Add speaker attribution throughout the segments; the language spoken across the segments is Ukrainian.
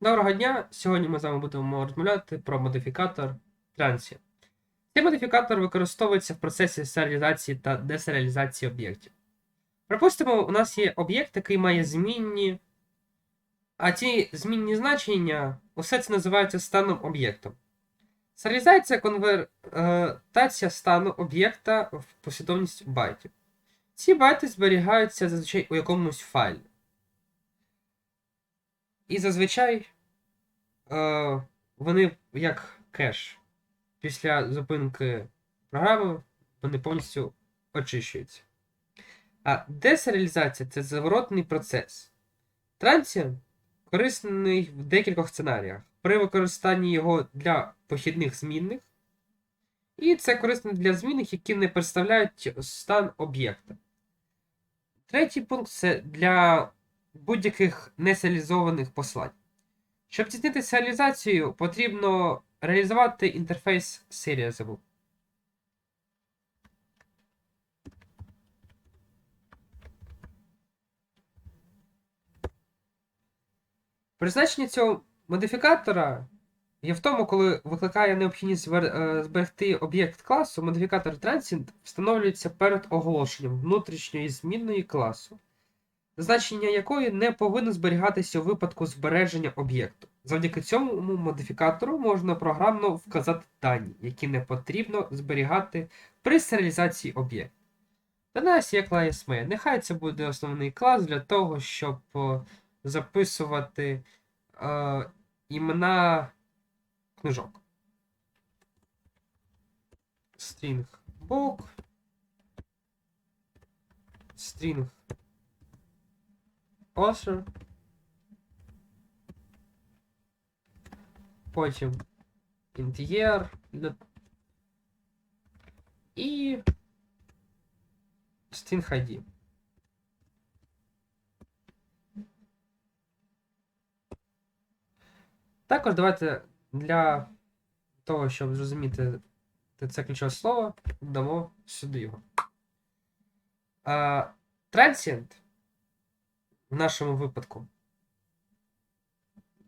Speaker 1: Доброго дня! Сьогодні ми з вами будемо розмовляти про модифікатор Transient. Цей модифікатор використовується в процесі серіалізації та десеріалізації об'єктів. Припустимо, у нас є об'єкт, який має змінні, а ті змінні значення, усе це називається станом об'єктом. Серіалізація конвертація стану об'єкта в послідовність байтів. Ці байти зберігаються зазвичай у якомусь файлі. І зазвичай е, вони як кеш. Після зупинки програми вони повністю очищуються. А десеріалізація це зворотний процес. Трансіон корисний в декількох сценаріях. При використанні його для похідних змінних. І це корисно для змінних, які не представляють стан об'єкта. Третій пункт це для будь-яких несеалізованих послань. Щоб здійснити серіалізацію, потрібно реалізувати інтерфейс Serializable. Призначення цього модифікатора є в тому, коли викликає необхідність е, зберегти об'єкт класу, модифікатор Transient встановлюється перед оголошенням внутрішньої змінної класу значення якої не повинно зберігатися у випадку збереження об'єкту. Завдяки цьому модифікатору можна програмно вказати дані, які не потрібно зберігати при серіалізації об'єкту. До нас є клас main. Нехай це буде основний клас для того, щоб записувати е, імена книжок. String book. String author. Потім для- і string ID. Також давайте для того, щоб зрозуміти це ключове слово, дамо сюди його. Transient в нашому випадку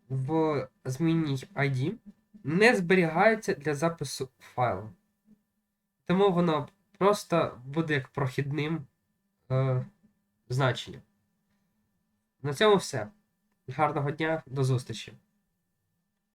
Speaker 1: в змінній ID не зберігається для запису файлу. Тому воно просто буде як прохідним е, значенням. На цьому все. Гарного дня, до зустрічі!